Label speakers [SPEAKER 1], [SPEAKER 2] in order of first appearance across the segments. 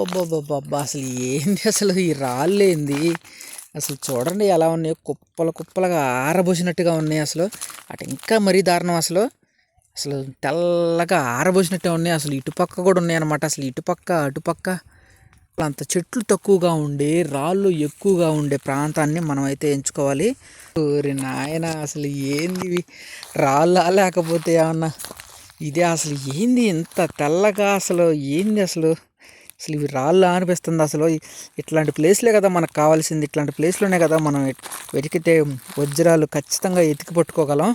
[SPEAKER 1] అబ్బబ్బబ్బబ్బా అసలు ఏంది అసలు? ఈ రాళ్ళు ఏంది అసలు చూడండి ఎలా ఉన్నాయి. కుప్పలు కుప్పలుగా ఆరబోసినట్టుగా ఉన్నాయి అసలు. అటు ఇంకా మరీ దారుణం అసలు. అసలు తెల్లగా ఆరబోసినట్టే ఉన్నాయి. అసలు ఇటుపక్క కూడా ఉన్నాయి అనమాట అసలు ఇటుపక్క అటుపక్క. అంత చెట్లు తక్కువగా ఉండి రాళ్ళు ఎక్కువగా ఉండే ప్రాంతాన్ని మనం అయితే ఎంచుకోవాలి. ఓరి నాయన అసలు ఏంది రాళ్ళ రాళ్ళా లేకపోతే ఏమన్నా? ఇదే అసలు ఏంది ఇంత తెల్లగా అసలు? ఏంది అసలు? అసలు ఇవి రాళ్ళు అనిపిస్తుంది అసలు. ఇట్లాంటి ప్లేస్లే కదా మనకు కావాల్సింది. ఇట్లాంటి ప్లేస్లోనే కదా మనం వెతికితే వజ్రాలు ఖచ్చితంగా ఎతికి పట్టుకోగలం.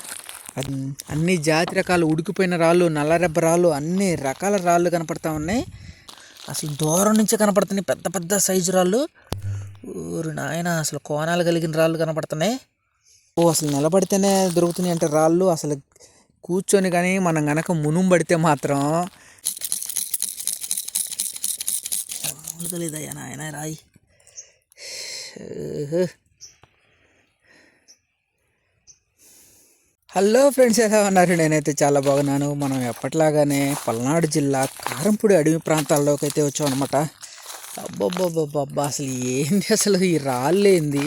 [SPEAKER 1] అది అన్ని జాతి రకాలు ఉడికిపోయిన రాళ్ళు నల్లరెబ్బ రాళ్ళు అన్ని రకాల రాళ్ళు కనపడతా ఉన్నాయి. అసలు దూరం నుంచి కనపడుతున్నాయి పెద్ద పెద్ద సైజు రాళ్ళు. ఊరు నాయన అసలు కోణాలు కలిగిన రాళ్ళు కనపడుతున్నాయి. ఓ అసలు నిలబడితేనే దొరుకుతున్నాయి అంటే రాళ్ళు. అసలు కూర్చొని కానీ మనం కనుక మునుం పడితే మాత్రం మామూలుగా నాయన రాయి. హలో ఫ్రెండ్స్ ఎలా ఉన్నారు? నేనైతే చాలా బాగున్నాను. మనం ఎప్పటిలాగానే పల్నాడు జిల్లా కారంపూడి అడవి ప్రాంతాల్లోకి అయితే వచ్చాం అనమాట అబ్బబ్బబ్బబ్బా అసలు ఏంది అసలు ఈ రాళ్ళేంది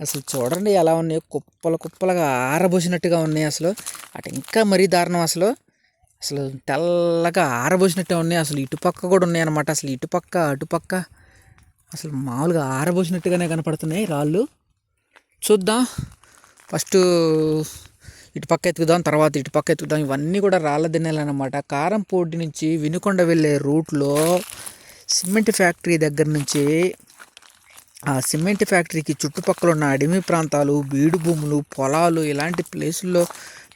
[SPEAKER 1] అసలు చూడండి ఎలా ఉన్నాయి. కుప్పలు కుప్పలుగా ఆరబోసినట్టుగా ఉన్నాయి అసలు. అటు ఇంకా మరీ దారుణం అసలు. అసలు తెల్లగా ఆరబోసినట్టే ఉన్నాయి. అసలు ఇటుపక్క కూడా ఉన్నాయి అనమాట అసలు ఇటుపక్క అటుపక్క అసలు మామూలుగా ఆరబోసినట్టుగానే కనపడుతున్నాయి రాళ్ళు. చూద్దాం. ఫస్ట్ ఇటుపక్క ఎత్తుకుదాం తర్వాత ఇటుపక్క ఎత్తుకుదాం. ఇవన్నీ కూడా రాళ్ళ దిన్నెలన్నమాట. కారంపూడి నుంచి వినుకొండ వెళ్ళే రూట్లో సిమెంట్ ఫ్యాక్టరీ దగ్గర నుంచి ఆ సిమెంట్ ఫ్యాక్టరీకి చుట్టుపక్కల ఉన్న అడవి ప్రాంతాలు బీడు భూములు పొలాలు ఇలాంటి ప్లేసుల్లో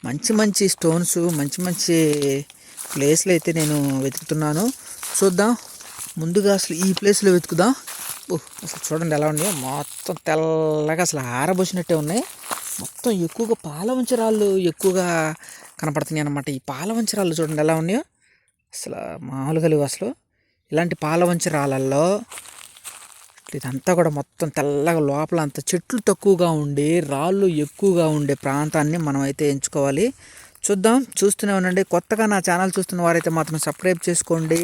[SPEAKER 1] మంచి మంచి స్టోన్స్ మంచి మంచి ప్లేస్లు అయితే నేను వెతుకుతున్నాను. చూద్దాం. ముందుగా అసలు ఈ ప్లేస్లో వెతుకుదాం. అసలు చూడండి ఎలా ఉన్నాయో. మొత్తం తెల్లగా అసలు ఆరబోసినట్టే ఉన్నాయి. మొత్తం ఎక్కువగా పాలవంచరాళ్ళు ఎక్కువగా కనపడుతున్నాయి అన్నమాట. ఈ పాలవంచరాళ్ళు చూడండి ఎలా ఉన్నాయో. అసలు మామూలుగా లేవు అసలు. ఇలాంటి పాలవంచరాలలో ఇదంతా కూడా మొత్తం తెల్లగా లోపల అంత చెట్లు తక్కువగా ఉండి రాళ్ళు ఎక్కువగా ఉండే ప్రాంతాన్ని మనం అయితే ఎంచుకోవాలి. చూద్దాం చూస్తూనే ఉండండి. కొత్తగా నా ఛానల్ చూస్తున్న వారైతే మాత్రం సబ్స్క్రైబ్ చేసుకోండి.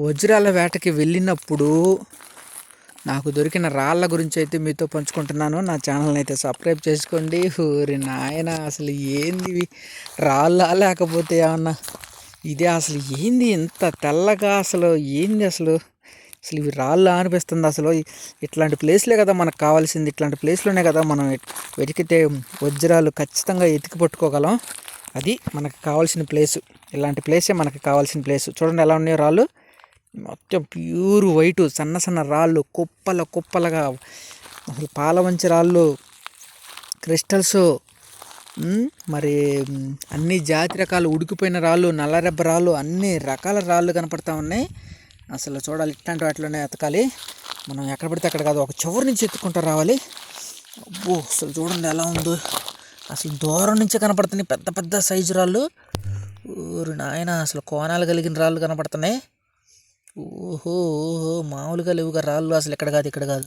[SPEAKER 1] వజ్రాల వేటకి వెళ్ళినప్పుడు నాకు దొరికిన రాళ్ళ గురించి అయితే మీతో పంచుకుంటున్నాను. నా ఛానల్ని అయితే సబ్స్క్రైబ్ చేసుకోండి. ఊరి నాయన అసలు ఏంది రాళ్ళ రాళ్ళా లేకపోతే ఏమన్నా? ఇదే అసలు ఏంది ఇంత తెల్లగా అసలు? ఏంది అసలు? అసలు ఇవి రాళ్ళు అనిపిస్తుంది అసలు. ఇట్లాంటి ప్లేస్లే కదా మనకు కావాల్సింది. ఇట్లాంటి ప్లేస్లోనే కదా మనం వెతికితే వజ్రాలు ఖచ్చితంగా ఎతికి పట్టుకోగలం. అది మనకు కావాల్సిన ప్లేసు. ఇలాంటి ప్లేసే మనకు కావాల్సిన ప్లేస్. చూడండి ఎలా ఉన్నాయో రాళ్ళు. మొత్తం ప్యూర్ వైటు సన్న సన్న రాళ్ళు కుప్పల కుప్పలుగా. అసలు పాలవంచి రాళ్ళు క్రిస్టల్స్ మరి అన్ని జాతి రకాలు ఉడికిపోయిన రాళ్ళు నల్లరెబ్బ రాళ్ళు అన్ని రకాల రాళ్ళు కనపడతా ఉన్నాయి. అసలు చూడాలి ఇట్లాంటి వాటిలోనే ఎతకాలి. మనం ఎక్కడ పడితే అక్కడ కాదు ఒక చివరి నుంచి ఎత్తుకుంటూ రావాలి. అబ్బో అసలు చూడండి ఎలా ఉందో. అసలు దూరం నుంచే కనపడుతున్నాయి పెద్ద పెద్ద సైజు రాళ్ళు. ఊరు నాయన అసలు కోణాలు కలిగిన రాళ్ళు కనపడుతున్నాయి. ఓహో ఓహో మామూలుగా లేవుగా రాళ్ళు అసలు ఇక్కడ కాదు ఇక్కడ కాదు.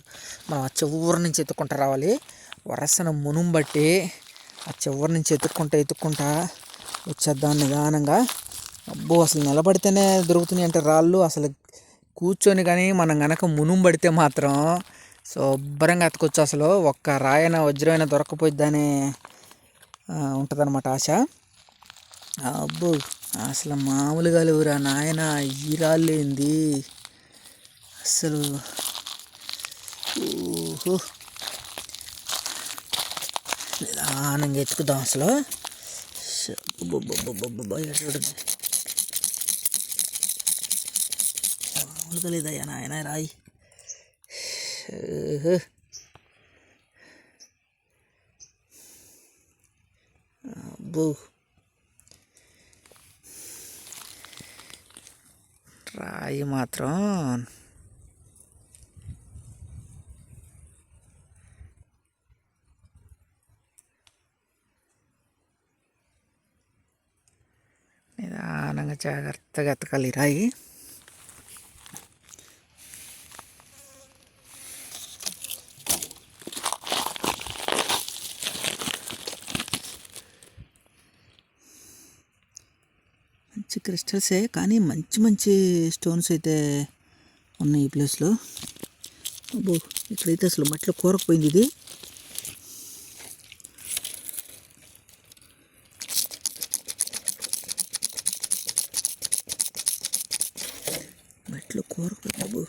[SPEAKER 1] మనం ఆ చివరి నుంచి ఎత్తుకుంటూ రావాలి. వరసన మునుం బట్టి ఆ చివరి నుంచి ఎత్తుక్కుంటా ఎత్తుక్కుంటా వచ్చేద్దాం నిదానంగా. అబ్బో అసలు నిలబడితేనే దొరుకుతున్నాయి అంటే రాళ్ళు అసలు కూర్చొని కానీ మనం కనుక మునుం పడితే మాత్రం శుభ్రంగా అతకొచ్చు. అసలు ఒక్క రాయన వజ్రమైన దొరకపోయిద్దని ఉంటుందన్నమాట ఆశ. అబ్బో అసలు మామూలుగా లేవురా నాయన ఈ రాళ్ళేంది? అసలు ఓహో నిదానంగా ఎత్తుకుదాం అసలు. స- అబ్బబ్బబ్బబ్బబ్బబ్బ, ఇక్కడ చూడండి మామూలుగా లేదయ్యా నాయన రాయి ఓహో. అబ్బో రాయి మాత్రం నిదానంగా జాగ్రత్తగా ఎత్తకాలి ఈ రాయి మంచి క్రిస్టల్సే కానీ మంచి మంచి స్టోన్స్ అయితే ఉన్నాయి ఈ ప్లేస్లో. అబ్బో ఇక్కడైతే అసలు మట్టిలో కూరకపోయింది ఇది. మట్టిలో కూరకపోయింది అబ్బో.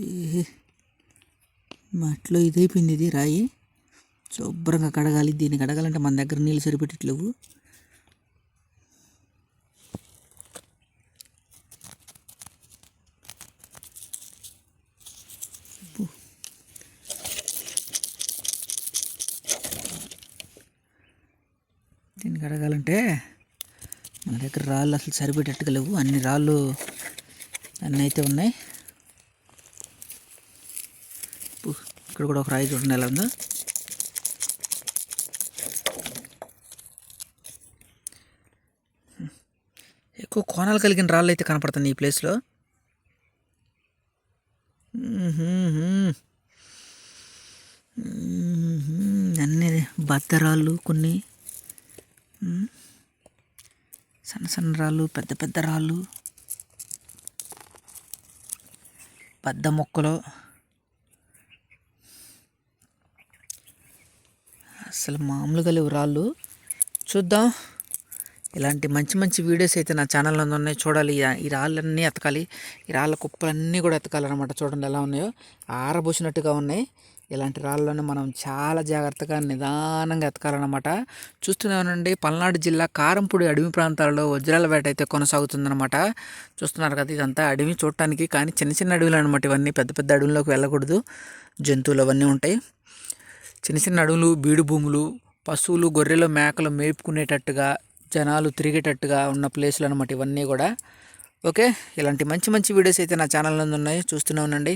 [SPEAKER 1] ఏ మట్లో ఇదైపోయింది ఇది రాయి. శుభ్రంగా కడగాలి. దీన్ని కడగాలంటే మన దగ్గర నీళ్ళు సరిపెట్టట్లేవు. దీన్ని కడగాలంటే మన దగ్గర రాళ్ళు అసలు సరిపెట్టేట్టుగా లేవు అన్ని రాళ్ళు అన్నీ అయితే ఉన్నాయి. ఇక్కడ కూడా ఒక రాయి చూడండి ఎలా ఉందో. ఎక్కువ కోణాలు కలిగిన రాళ్ళు అయితే కనపడుతుంది ఈ ప్లేస్లో అన్నీ బద్దరాళ్ళు కొన్ని సన్న సన్న రాళ్ళు పెద్ద పెద్ద రాళ్ళు పెద్ద మొక్కలు అసలు మామూలుగా లేవు రాళ్ళు. చూద్దాం. ఇలాంటి మంచి మంచి వీడియోస్ అయితే నా ఛానల్లో ఉన్నాయి. చూడాలి. ఈ- రాళ్ళన్నీ ఎతకాలి ఈ రాళ్ళ కుప్పలన్నీ కూడా ఎతకాలన్నమాట చూడండి ఎలా ఉన్నాయో. ఆరబోసినట్టుగా ఉన్నాయి. ఇలాంటి రాళ్ళలోనే మనం చాలా జాగ్రత్తగా నిదానంగా ఎతకాలన్నమాట చూస్తూనే ఉండండి. పల్నాడు జిల్లా కారంపూడి అడవి ప్రాంతాలలో వజ్రాల వేట అయితే కొనసాగుతుందన్నమాట. చూస్తున్నారు కదా ఇదంతా అడవి చూడటానికి కానీ చిన్న చిన్న అడవులు అనమాట ఇవన్నీ. పెద్ద పెద్ద అడవుల్లోకి వెళ్ళకూడదు. జంతువులు అవన్నీ ఉంటాయి. చిన్న చిన్న అడవులు బీడు భూములు పశువులు గొర్రెలు మేకలు మేపుకునేటట్టుగా జనాలు తిరిగేటట్టుగా ఉన్న ప్లేస్లు అనమాట ఇవన్నీ కూడా. ఓకే ఇలాంటి మంచి మంచి వీడియోస్ అయితే నా ఛానల్లో ఉన్నాయి. చూస్తూనే ఉండండి.